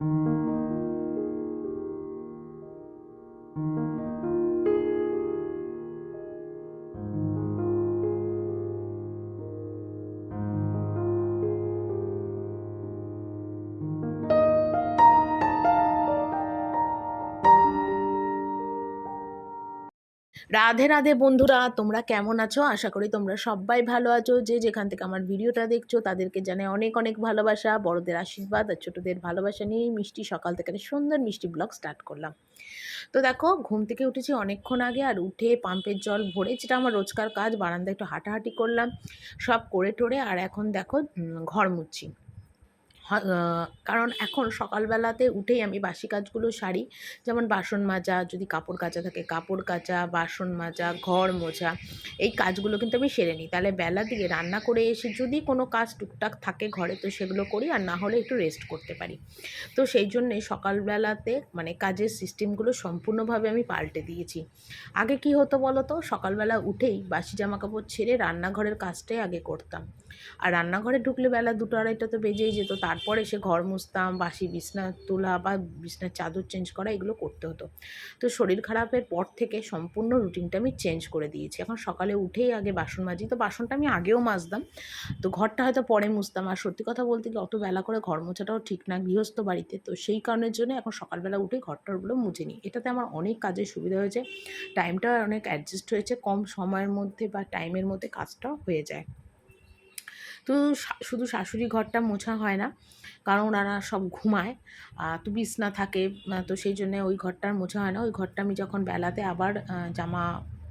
thank you Radhe Radhe বন্ধুরা তোমরা কেমন আছো? আশা করি তোমরা সবাই ভালো আছো। যে যেখান থেকে আমার ভিডিওটা দেখছ তাদেরকে জানাই অনেক অনেক ভালোবাসা। বড়দের আশীর্বাদ আর ছোটোদের ভালোবাসা নিয়েই মিষ্টি সকাল থেকে সুন্দর মিষ্টি ব্লগ স্টার্ট করলাম। তো দেখো ঘুম থেকে উঠেছি অনেকক্ষণ আগে আর উঠে পাম্পের জল ভরে যেটা আমার রোজকার কাজ বারান্দায় একটু হাঁটাহাঁটি করলাম। সব করে টোরে আর এখন দেখো ঘর আহ, কারণ এখন সকালবেলাতে উঠেই আমি বাসি কাজগুলো সারি। যেমন বাসন মাজা, যদি কাপড় কাচা থাকে কাপড় কাচা, বাসন মাজা, ঘর মোছা, এই কাজগুলো কিন্তু আমি সেরে নিই। তাহলে বেলা দিকে রান্না করে এসে যদি কোনো কাজ টুকটাক থাকে ঘরে, তো সেগুলো করি আর না হলে একটু রেস্ট করতে পারি। তো সেই জন্যে সকালবেলাতে মানে কাজের সিস্টেমগুলো সম্পূর্ণভাবে আমি পাল্টে দিয়েছি। আগে কি হতো বলো তো সকালবেলা উঠেই বাসি জামা কাপড় ছেড়ে রান্নাঘরের কাজটাই আগে করতাম। আর রান্নাঘরে ঢুকলে বেলা দুটো আড়াইটা তো বেজেই যেত। তারপরে সে ঘর মুছতাম, বাসি বিছনা তোলা বা বিছনার চাদর চেঞ্জ করা, এগুলো করতে হতো। তো শরীর খারাপের পর থেকে সম্পূর্ণ রুটিনটা আমি চেঞ্জ করে দিয়েছি। এখন সকালে উঠেই আগে বাসন মাজি। তো বাসনটা আমি আগেও মাজতাম। তো ঘরটা হয়তো পরে মুছতাম। আর সত্যি কথা বলতে কি, অত বেলা করে ঘর মোছাটাও ঠিক না, গৃহস্থ বাড়িতে। তো সেই কারণের জন্য এখন সকালবেলা উঠেই ঘরটারগুলো মুছে নিই এটাতে আমার অনেক কাজের সুবিধা হয়েছে। টাইমটা অনেক অ্যাডজাস্ট হয়েছে। কম সময়ের মধ্যে বা টাইমের মধ্যে কাজটা হয়ে যায়। তো শুধু শাশুড়ি ঘরটা মোছা হয় না, কারণ ওনারা সব ঘুমায় তো বিছনা থাকে তো সেই জন্য ওই ঘরটার মোছা হয় না। ওই ঘরটা আমি যখন বেলাতে আবার জামা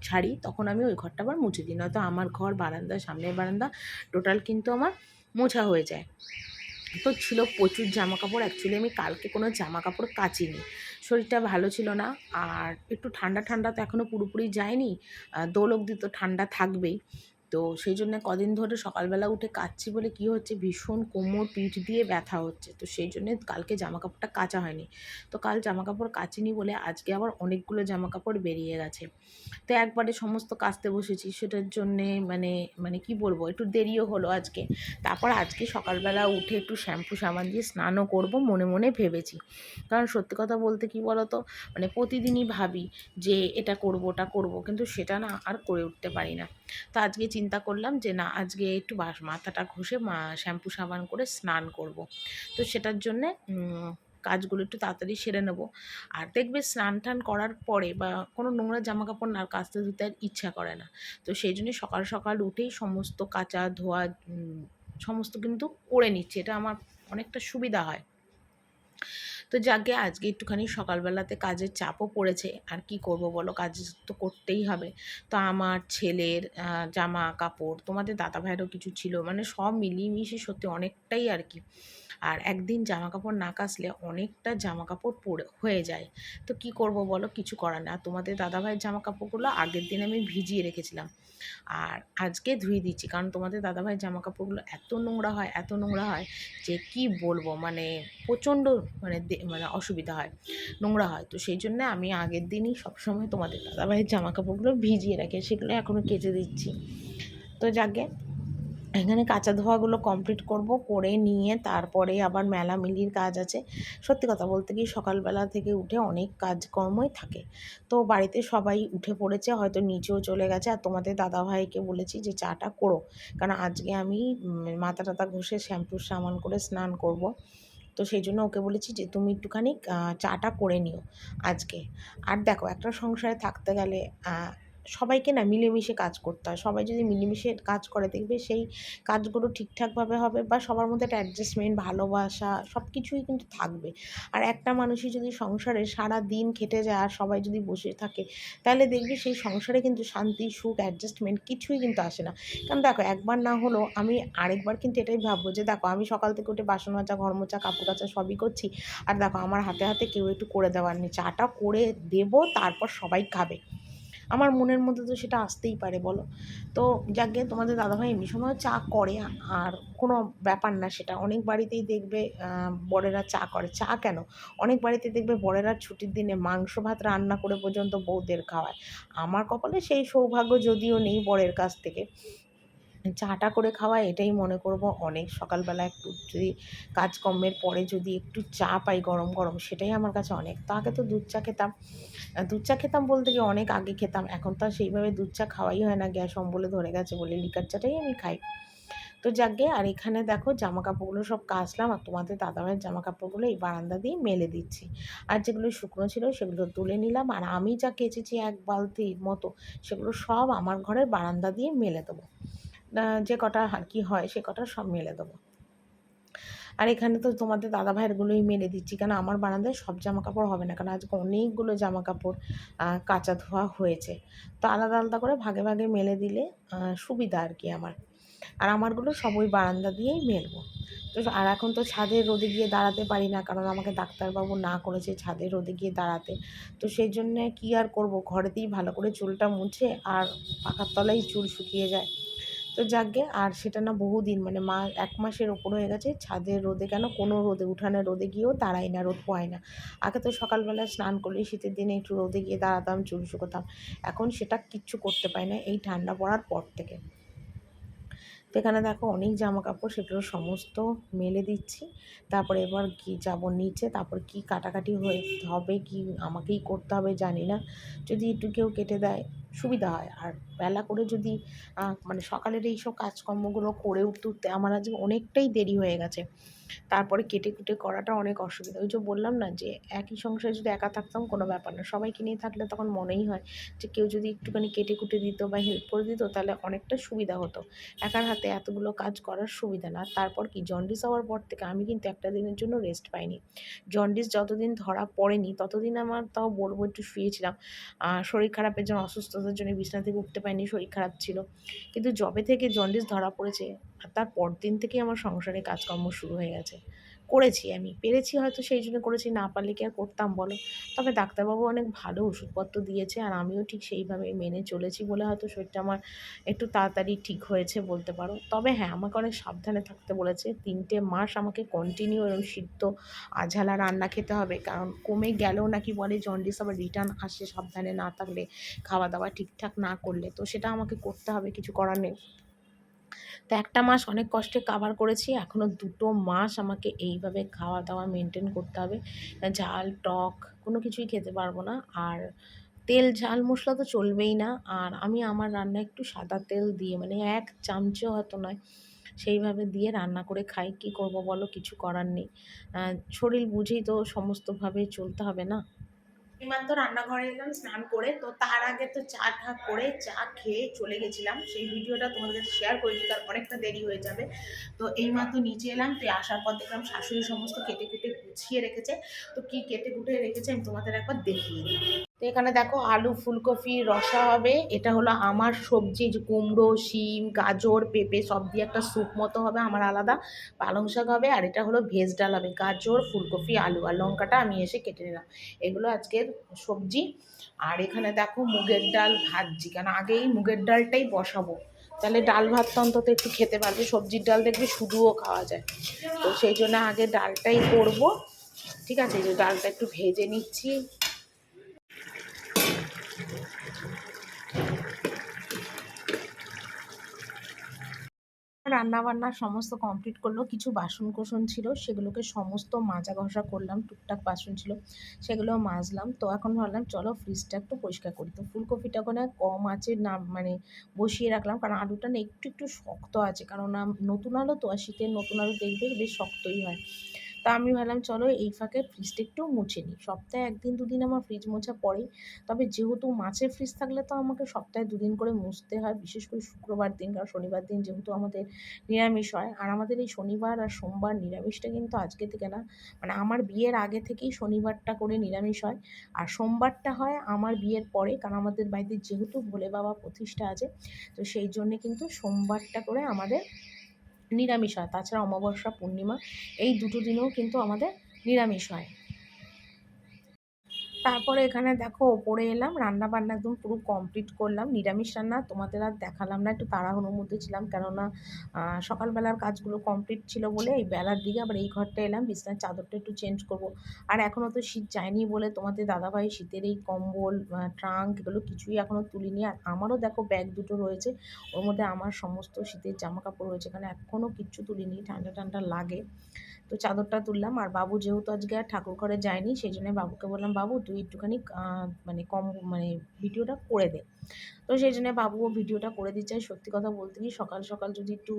ছাড়ি, তখন আমি ওই ঘরটা আবার মুছে দিই, নয়তো আমার ঘর, বারান্দা, সামনের বারান্দা, টোটাল কিন্তু আমার মোছা হয়ে যায়। তো ছিল প্রচুর জামা কাপড় অ্যাকচুয়ালি আমি কালকে কোনো জামা কাপড় কাচিনি। শরীরটা ভালো ছিল না, আর একটু ঠান্ডা ঠান্ডা তো এখনও পুরোপুরি যায়নি দোল অবধি তো ঠান্ডা থাকবেই। তো সেই জন্য কদিন ধরে সকালবেলা উঠে কাচ্ছি বলে কি হচ্ছে, ভীষণ কোমর, পিঠ দিয়ে ব্যথা হচ্ছে। তো সেই জন্য কালকে জামা কাপড়টা কাচা হয়নি। তো কাল জামা কাপড় কাচিনি বলে আজকে আবার অনেকগুলো জামা কাপড় বেরিয়ে গেছে। তো একবারে সমস্ত কাচতে বসেছি, সেটার জন্যে মানে মানে কি বলব, একটু দেরিও হলো আজকে। তারপর আজকে সকালবেলা উঠে একটু শ্যাম্পু সাবান দিয়ে স্নানও করব মনে মনে ভেবেছি। কারণ সত্যি কথা বলতে কি বলতো মানে প্রতিদিনই ভাবি যে এটা করব, ওটা করব, কিন্তু সেটা না আর করে উঠতে পারি না। তো আজকে চিন্তা করলাম যে, না, আজকে একটু বাস মাথাটা ঘষে মা, শ্যাম্পু সাবান করে স্নান করব। তো সেটার জন্যে কাজগুলো একটু তাড়াতাড়ি সেরে নেব। আর দেখবে স্নান টান করার পরে বা কোনো নোংরা জামা কাপড় না কাচতে ধুতে আর ইচ্ছা করে না। তো সেই জন্য সকাল সকাল উঠেই সমস্ত কাচা ধোয়া সমস্ত কিন্তু করে নিচ্ছি। এটা আমার অনেকটা সুবিধা হয়। তো যাকে আজকে একটুখানি সকালবেলাতে কাজের চাপও পড়েছে। আর কি করব বলো, কাজ তো করতেই হবে। তো আমার ছেলের জামা কাপড়, তোমাদের দাদা ভাইয়েরও কিছু ছিল মানে সব মিলিয়ে মিশিয়ে সত্যি অনেকটাই আর কি। আর একদিন জামা কাপড় না কাচলে অনেকটা জামা কাপড় পরে হয়ে যায়। তো কি করব বলো? কিছু করার না তোমাদের দাদাভাইয়ের জামা কাপড়গুলো আগের দিন আমি ভিজিয়ে রেখেছিলাম। আর আজকে ধুয়ে দিচ্ছি। কারণ তোমাদের দাদাভাইয়ের জামা কাপড়গুলো এত নোংরা হয়, এত নোংরা হয় যে কি বলব? মানে প্রচণ্ড মানে মানে অসুবিধা হয়, নোংরা হয়। তো সেই জন্য আমি আগের দিনই সবসময় তোমাদের দাদাভাইয়ের জামা কাপড়গুলো ভিজিয়ে রাখি সেগুলো এখনও কেচে দিচ্ছি। তো যাকে এখানে কাঁচা ধোয়াগুলো কমপ্লিট করব, করে নিয়ে তারপরে আবার মেলা মিলির কাজ আছে। সত্যি কথা বলতে কি সকালবেলা থেকে উঠে অনেক কাজকর্মই থাকে। তো বাড়িতে সবাই উঠে পড়েছে, হয়তো নিচেও চলে গেছে। আর তোমাদের দাদাভাইকে বলেছি যে চাটা করো। কারণ আজকে আমি মাথা টাথা ঘষে শ্যাম্পুর সামান করে স্নান করব। তো সেই জন্য ওকে বলেছি যে তুমি একটুখানি চাটা করে নিও আজকে। আর দেখো, একটা সংসারে থাকতে গেলে সবাইকে না মিলেমিশে কাজ করতে হয়। সবাই যদি মিলেমিশে কাজ করে দেখবে সেই কাজগুলো ঠিকঠাকভাবে হবে বা সবার মধ্যে একটা অ্যাডজাস্টমেন্ট ভালোবাসা সব কিছুই কিন্তু থাকবে। আর একটা মানুষই যদি সংসারে সারা দিন খেটে যায় আর সবাই যদি বসে থাকে, তাহলে দেখবে সেই সংসারে কিন্তু শান্তি, সুখ অ্যাডজাস্টমেন্ট কিছুই কিন্তু আসে না। কারণ দেখো, একবার না হলেও আমি আরেকবার কিন্তু এটাই ভাববো যে দেখো, আমি সকাল থেকে উঠে বাসন মাজা, ঘর মোচা কাপড় কাচা সবই করছি। আর দেখো, আমার হাতে হাতে কেউ একটু করে দেওয়ার নেই। চাটা করে দেবো, তারপর সবাই খাবে। আমার মনের মধ্যে তো সেটা আসতেই পারে, বলো। তো যাকে তোমাদের দাদাভাই এমনি সময় চা করে, আর কোনো ব্যাপার না সেটা। অনেক বাড়িতেই দেখবে বরেরা চা করে। চা কেন? অনেক বাড়িতে দেখবে বরেরা ছুটির দিনে মাংস ভাত রান্না করে পর্যন্ত বউদের খাওয়ায়। আমার কপালে সেই সৌভাগ্য যদিও নেই বরের কাছ থেকে। চাটা করে খাওয়া এটাই মনে করব। অনেক সকালবেলা একটু যদি কাজকর্মের পরে যদি একটু চা পাই গরম গরম, সেটাই আমার কাছে অনেক। তো আগে তো দুধ চা খেতাম। দুধ চা খেতাম বলতে গিয়ে অনেক আগে খেতাম। এখন তো সেইভাবে দুধ চা খাওয়াই হয় না। গ্যাস অম্বলে ধরে গেছে বলে লিকার চাটাই আমি খাই। তো যাকে, আর এখানে দেখো জামা কাপড়গুলো সব কাচলাম আর তোমাদের দাদাভাইয়ের জামা কাপড়গুলো এই বারান্দা দিয়ে মেলে দিচ্ছি। আর যেগুলো শুকনো ছিল সেগুলো তুলে নিলাম আর আমি যা কেচেছি এক বালতির মতো সেগুলো সব আমার ঘরের বারান্দা দিয়ে মেলে দেবো। যে কটা আর কি হয় সে কটা সব মেলে দেবো। আর এখানে তো তোমাদের দাদা ভাইয়েরগুলোই মেলে দিচ্ছি। কেন? আমার বারান্দায় সব জামা কাপড় হবে না। কারণ আজকে অনেকগুলো জামা কাপড় কাচা ধোয়া হয়েছে। তো আলাদা আলাদা করে ভাগে ভাগে মেলে দিলে সুবিধা আর কি আমার। আর আমারগুলো সব ওই বারান্দা দিয়েই মেলবো। তো আর এখন তো ছাদে রোদে গিয়ে দাঁড়াতে পারি না। কারণ আমাকে ডাক্তারবাবু না করেছে ছাদে রোদে গিয়ে দাঁড়াতে। তো সেই জন্যে কী আর করব? ঘরেতেই ভালো করে চুলটা মুছে আর পাখার তলায় চুল শুকিয়ে যায়। তো যাকগে, আর সেটা না বহুদিন মানে মা এক মাসের ওপর হয়ে গেছে, ছাদের রোদে কেন, কোনো রোদে, উঠানে রোদে গিয়েও দাঁড়াই না, রোদ পোয় না। আগে তো সকালবেলা স্নান করলে, শীতের দিনে একটু রোদে গিয়ে দাঁড়াতাম, চুল শুকোতাম। এখন সেটা কিচ্ছু করতে পারি না, এই ঠান্ডা পড়ার পর থেকে। তো এখানে দেখো অনেক জামা কাপড় সেগুলো সমস্ত মেলে দিচ্ছি। তারপরে এবার কি যাব নিচে, তারপর কি কাটাকাটি হয়ে হবে, কি আমাকেই করতে হবে জানি না। যদি একটু কেউ কেটে দেয়, সুবিধা হয়। আর বেলা করে যদি মানে সকালের এইসব কাজকর্মগুলো করে উঠতে উঠতে, আমার আজ অনেকটাই দেরি হয়ে গেছে। তারপরে কেটে কুটে করাটা অনেক অসুবিধা। ওই যে বললাম না যে, একই সংসারে যদি একা থাকতাম কোনো ব্যাপার না। সবাইকে নিয়ে থাকলে তখন মনেই হয় যে, কেউ যদি একটুখানি কেটে কুটে দিত বা হেল্প করে দিত, তাহলে অনেকটা সুবিধা হতো। একার হাতে এতগুলো কাজ করার সুবিধা না। তারপর কি? জন্ডিস হওয়ার পর থেকে আমি কিন্তু একটা দিনের জন্য রেস্ট পাইনি। জন্ডিস যতদিন ধরা পড়েনি, ততদিন আমার তাও বলব একটু শুয়েছিলাম। শরীর খারাপের জন্য, অসুস্থতার জন্য বিছানা থেকে উঠতে পারিনি, শরীর খারাপ ছিল। কিন্তু যবে থেকে জন্ডিস ধরা পড়েছে, আর তার পরদিন থেকেই আমার সংসারে কাজকর্ম শুরু হয়ে গেছে করেছি আমি। পেরেছি হয়তো সেই জন্য করেছি, না পারলে কি আর করতাম বলো? তবে ডাক্তারবাবু অনেক ভালো ওষুধপত্র দিয়েছে আর আমিও ঠিক সেইভাবে মেনে চলেছি বলে হয়তো শরীরটা আমার একটু তাড়াতাড়ি ঠিক হয়েছে বলতে পারো। তবে হ্যাঁ আমাকে অনেক সাবধানে থাকতে বলেছে। তিনটে মাস আমাকে কন্টিনিউ এরকম সিদ্ধ আঝালা রান্না খেতে হবে। কারণ কমে গেলেও নাকি বলে জন্ডিস আবার রিটার্ন আসে সাবধানে না থাকলে, খাওয়া দাওয়া ঠিকঠাক না করলে। তো সেটা আমাকে করতে হবে, কিছু করার নেই। তো একটা মাস অনেক কষ্টে কাভার করেছি। এখনও দুটো মাস আমাকে এইভাবে খাওয়া দাওয়া মেনটেন করতে হবে। ঝাল, টক, কোনো কিছুই খেতে পারব না। আর তেল, ঝাল, মশলা তো চলবেই না। আর আমি আমার রান্না একটু সাদা তেল দিয়ে মানে এক চামচও হয়তো নয়, সেইভাবে দিয়ে রান্না করে খাই। কী করব বলো? কিছু করার নেই। শরীর বুঝেই তো সমস্তভাবে চলতে হবে না? এইমাত্র রান্নাঘরে এলাম, স্নান করে, তো তার আগে তো চা ঠা করে চা খেয়ে চলে গেছিলাম। সেই ভিডিওটা তোমাদের কাছে শেয়ার করিনি কারণ অনেকটা দেরি হয়ে যাবে। তো এইমাত্র নিচে এলাম তুই আসার পর দেখলাম শাশুড়ি সমস্ত কেটে কুটে গুছিয়ে রেখেছে। তো কি কেটে কুটে রেখেছে আমি তোমাদের একবার দেখিয়ে দিই। তো এখানে দেখো আলু, ফুলকপি, রসা হবে। এটা হলো আমার সবজি কুমড়ো, শিম, গাজর, পেঁপে, সব দিয়ে একটা স্যুপ মতো হবে, আমার আলাদা। পালং শাক হবে, আর এটা হলো ভেজ ডাল হবে। গাজর, ফুলকপি, আলু, আর লঙ্কাটা আমি এসে কেটে নিলাম। এগুলো আজকের সবজি। আর এখানে দেখো মুগের ডাল ভাজছি, কেন আগেই মুগের ডালটাই বসাবো। তাহলে ডাল ভাতটা অন্তত একটু খেতে পারবে, সবজির ডাল দেখবে শুধুও খাওয়া যায়। তো সেই জন্য আগে ডালটাই করব। ঠিক আছে যে ডালটা একটু ভেজে নিচ্ছি। রান্না বান্না সমস্ত কমপ্লিট করল। কিছু বাসন কোসন ছিল, সেগুলোকে সমস্ত মাজা ঘষা করলাম, টুকটাক বাসন ছিল সেগুলো মাজলাম। তো এখন ভাবলাম, চলো ফ্রিজটা একটু পরিষ্কার করি। তো ফুলকপিটা কোনো কম আছে না মানে বসিয়ে রাখলাম, কারণ আলুটা না একটু একটু শক্ত আছে কারণ নতুন আলু তো, আর শীতের নতুন আলু দেখবে বেশ শক্তই হয়। তা আমি ভাবলাম, চলো এই ফাঁকে ফ্রিজটা একটু মুছে নিই। সপ্তাহে একদিন দুদিন আমার ফ্রিজ মোছা পড়েই। তবে যেহেতু মাছের ফ্রিজ থাকলে তো আমাকে সপ্তাহে দুদিন করে মুছতে হয়, বিশেষ করে শুক্রবার দিন কারণ শনিবার দিন যেহেতু আমাদের নিরামিষ হয়। আর আমাদের এই শনিবার আর সোমবার নিরামিষটা কিন্তু আজকে থেকে না মানে আমার বিয়ের আগে থেকেই শনিবারটা করে নিরামিষ হয়। আর সোমবারটা হয় আমার বিয়ের পরে, কারণ আমাদের বাড়িতে যেহেতু ভোলে বাবা প্রতিষ্ঠা আছে, তো সেই জন্যে কিন্তু সোমবারটা করে আমাদের নিরামিষ হয়। তাছাড়া অমাবস্যা পূর্ণিমা এই দুটো দিনেও কিন্তু আমাদের নিরামিষ হয়। তারপরে এখানে দেখো, ওপরে এলাম রান্না বান্না একদম পুরো কমপ্লিট করলাম। নিরামিষ রান্না তোমাদের আর দেখালাম না, একটু তাড়াহুড়োর মধ্যে ছিলাম, কেননা সকালবেলার কাজগুলো কমপ্লিট ছিল বলে এই বেলার দিকে আবার এই ঘরটা এলাম, বিছনার চাদরটা একটু চেঞ্জ করব। আর এখনও তো শীত যায়নি বলে তোমাদের দাদাভাই শীতের এই কম্বল ট্রাঙ্ক এগুলো কিছুই এখনও তুলিনি। আর আমারও দেখো ব্যাগ দুটো রয়েছে, ওর মধ্যে আমার সমস্ত শীতের জামা কাপড় রয়েছে, এখানে এখনও কিচ্ছু তুলিনি, ঠান্ডা ঠান্ডা লাগে। তো চাদরটা তুললাম। আর বাবু যেহেতু আজকে আর ঠাকুর ঘরে যায়নি সেই জন্য বাবুকে বললাম, বাবু, তুই একটুখানি মানে কম মানে ভিডিওটা করে দে। তো সেই জন্য বাবুও ভিডিওটা করে দিচ্ছে। সত্যি কথা বলতে কি, সকাল সকাল যদি একটু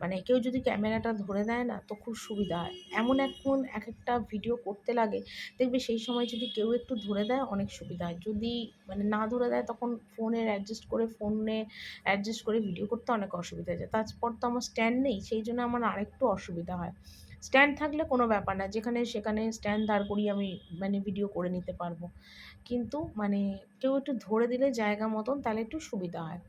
মানে কেউ যদি ক্যামেরাটা ধরে দেয় না, তো খুব সুবিধা। হয় এমন এখন এক একটা ভিডিও করতে লাগে, দেখবে সেই সময় যদি কেউ একটু ধরে দেয়, অনেক সুবিধা। হয় যদি মানে না ধরে দেয়, তখন ফোনের অ্যাডজাস্ট করে ফোনে অ্যাডজাস্ট করে ভিডিও করতে অনেক অসুবিধা হয়ে যায়। তারপর তো আমার স্ট্যান্ড নেই সেই জন্য আমার আরেকটু অসুবিধা হয়। স্ট্যান্ড থাকলে কোনো ব্যাপার না। যেখানে সেখানে স্ট্যান্ড দাঁড় করিয়ে আমি মানে ভিডিও করে নিতে পারব। কিন্তু মানে কেউ একটু ধরে দিলে জায়গা মতন, তাহলে একটু সুবিধা হয়।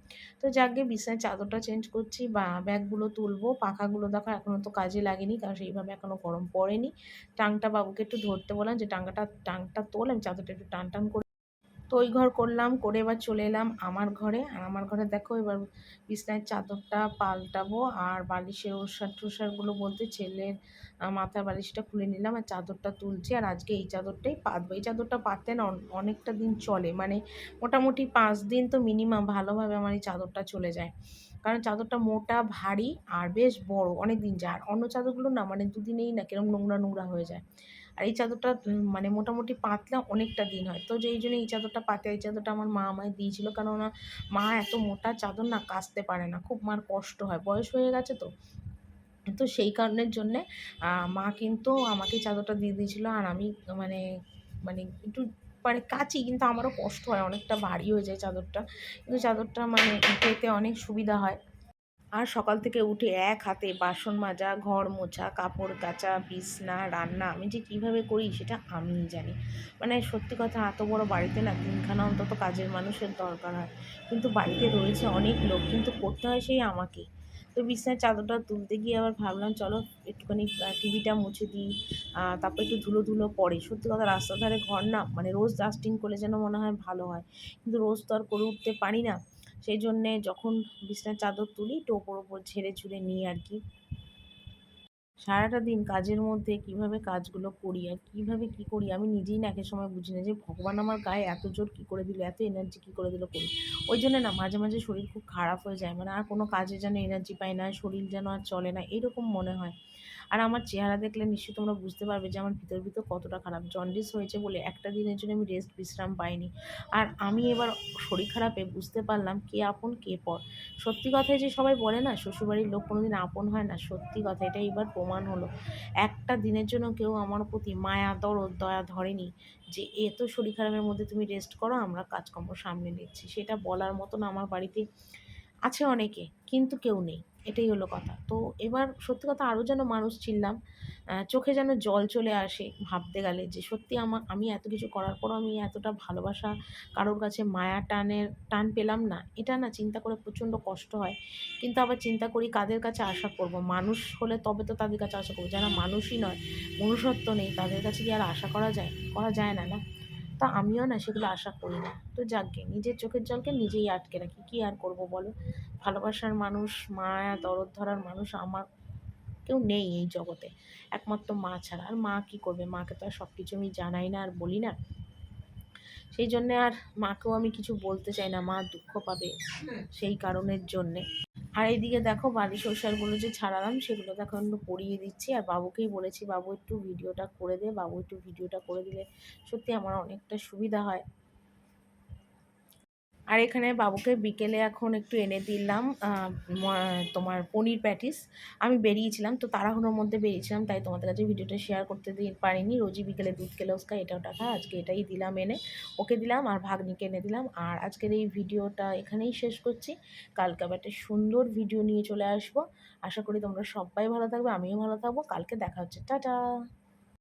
তো যাকে বিছানায় চাদরটা চেঞ্জ করছি, বা ব্যাগগুলো তুলবো। পাখাগুলো দেখো এখনও তো কাজে লাগেনি, কারণ সেইভাবে এখনও গরম পড়েনি। টাংটা বাবুকে একটু ধরতে বললাম যে টাঙ্গাটা টাংটা তোল, আমি চাদরটা একটু টান টান করে তো ওই ঘর করলাম, করে এবার চলে এলাম আমার ঘরে। আর আমার ঘরে দেখো এবার বিছনায় চাদরটা পাল্টাবো আর বালিশের ওষার টোষারগুলো বলতে ছেলের মাথার বালিশটা খুলে নিলাম আর চাদরটা তুলছি। আর আজকে এই চাদরটাই পাতবো। এই চাদরটা পাততে না, অনেকটা দিন চলে। মানে মোটামুটি পাঁচ দিন তো মিনিমাম ভালোভাবে আমার এই চাদরটা চলে যায়। কারণ চাদরটা মোটা, ভারী আর বেশ বড়, অনেক দিন যায়। আর অন্য চাদরগুলো না মানে দুদিনেই না কিরম নোংরা নোংরা হয়ে যায়। আর এই চাদরটা মানে মোটামুটি পাতলে অনেকটা দিন হয়। তো যেই জন্য এই চাদরটা পাতে, এই চাদরটা আমার মা আমায় দিয়েছিল। কেননা মা এত মোটা চাদর না কাচতে পারে না। খুব মার কষ্ট হয়। বয়স হয়ে গেছে তো। তো সেই কারণের জন্যে মা কিন্তু আমাকে চাদরটা দিয়ে দিয়েছিলো। আর আমি মানে মানে একটু মানে কাচি, কিন্তু আমারও কষ্ট হয়। অনেকটা ভারী হয়ে যায় চাদরটা। কিন্তু চাদরটা মানে পেতে অনেক সুবিধা হয়। আর সকাল থেকে উঠে এক হাতে বাসন মাজা, ঘর মোছা, কাপড় কাচা, বিছনা, রান্না, আমি যে কীভাবে করি সেটা আমিই জানি। মানে সত্যি কথা, এত বড় বাড়িতে না তিনখানা অন্তত কাজের মানুষের দরকার হয়। কিন্তু বাড়িতে রয়েছে অনেক লোক, কিন্তু করতে হয় সেই আমাকেই। তো বিছনার চাদরটা তুলতে গিয়ে আবার ভাবলাম, চলো একটুখানি টিভিটা মুছে দিই তারপর একটু ধুলো ধুলো পড়ে সত্যি কথা, রাস্তার ধারে ঘর না মানে রোজ ডাস্টিং করলে যেন মনে হয় ভালো হয়। কিন্তু রোজ তো আর করে উঠতে পারি না। সেই জন্যে যখন বিছনার চাদর তুলি একটু ওপর ওপর ঝেড়ে ঝুড়ে নিই আর কি। সারাটা দিন কাজের মধ্যে কীভাবে কাজগুলো করি আর কীভাবে কী করি আমি নিজেই না একের সময় বুঝি না যে ভগবান আমার গায়ে এত জোর কী করে দিল, এত এনার্জি কী করে দিল করি। ওই জন্য না মাঝে মাঝে শরীর খুব খারাপ হয়ে যায়। মানে আর কোনো কাজে যেন এনার্জি পাই না, শরীর যেন আর চলে না, এরকম মনে হয়। আর আমার চেহারা দেখলে নিশ্চয়ই তোমরা বুঝতে পারবে যে আমার ভিতর ভিতর কতটা খারাপ। জন্ডিস হয়েছে বলে একটা দিনের জন্য আমি রেস্ট বিশ্রাম পাইনি। আর আমি এবার শরীর খারাপে বুঝতে পারলাম কে আপন কে পর। সত্যি কথাই যে সবাই বলে না, শ্বশুরবাড়ির লোক কোনোদিন আপন হয় না, সত্যি কথা এটা এবার প্রমাণ হলো। একটা দিনের জন্য কেউ আমার প্রতি মায়া, দরদ, দয়া ধরেনি যে এত শরীর খারাপের মধ্যে তুমি রেস্ট করো, আমরা কাজকর্ম সামনে নিচ্ছি। সেটা বলার মতন আমার বাড়িতে আছে অনেকে, কিন্তু কেউ নেই। এটাই হলো কথা। তো এবার সত্যি কথা আরও যেন মানুষ চিনলাম চোখে যেন জল চলে আসে ভাবতে গেলে যে সত্যি আমার আমি এত কিছু করার পরও আমি এতটা ভালোবাসা কারোর কাছে মায়া টানের, টান পেলাম না। এটা না চিন্তা করে প্রচণ্ড কষ্ট হয়। কিন্তু আবার চিন্তা করি কাদের কাছে আশা করব? মানুষ হলে তবে তো তাদের কাছে আশা করব। যারা মানুষই নয়, মনুষ্যত্ব নেই, তাদের কাছে কি আর আশা করা যায়? করা যায় না না। তা আমিও না সেগুলো আশা করি না। তো যাকগে, নিজের চোখের জলকে নিজেই আটকে রাখি। কী আর করব বলো? ভালোবাসার মানুষ, মায়া, দরদ ধরার মানুষ আমার কেউ নেই এই জগতে। একমাত্র মা ছাড়া। আর মা কী করবে? মাকে তো আর সব কিছু আমি জানাই না আর বলি না। সেই জন্যে আর মাকেও আমি কিছু বলতে চাই না। মা দুঃখ পাবে সেই কারণের জন্যে। আর এইদিকে দেখো, বাড়ি সংসারগুলো যে ছাড়ালাম, সেগুলো দেখো একটু পড়িয়ে দিচ্ছি। আর বাবুকেই বলেছি, বাবু, একটু ভিডিওটা করে দে। বাবু একটু ভিডিওটা করে দিলে সত্যি আমার অনেকটা সুবিধা হয়। আর এখানে বাবুকে বিকেলে এখন একটু এনে দিলাম তোমার পনির প্যাটিস। আমি বেরিয়েছিলাম, তো তাড়াহুড়োর মধ্যে বেরিয়েছিলাম, তাই তোমাদের কাছে ভিডিওটা শেয়ার করতে দিয়ে পারিনি। রোজই বিকেলে দুধ খেলে ওসকা এটা ওটা খা, আজকে এটাই দিলাম এনে। ওকে দিলাম আর ভাগ্নিকে এনে দিলাম। আর আজকের এই ভিডিওটা এখানেই শেষ করছি। কালকে আবার একটা সুন্দর ভিডিও নিয়ে চলে আসব। আশা করি তোমরা সবাই ভালো থাকবে, আমিও ভালো থাকব। কালকে দেখা হচ্ছে। টাটা!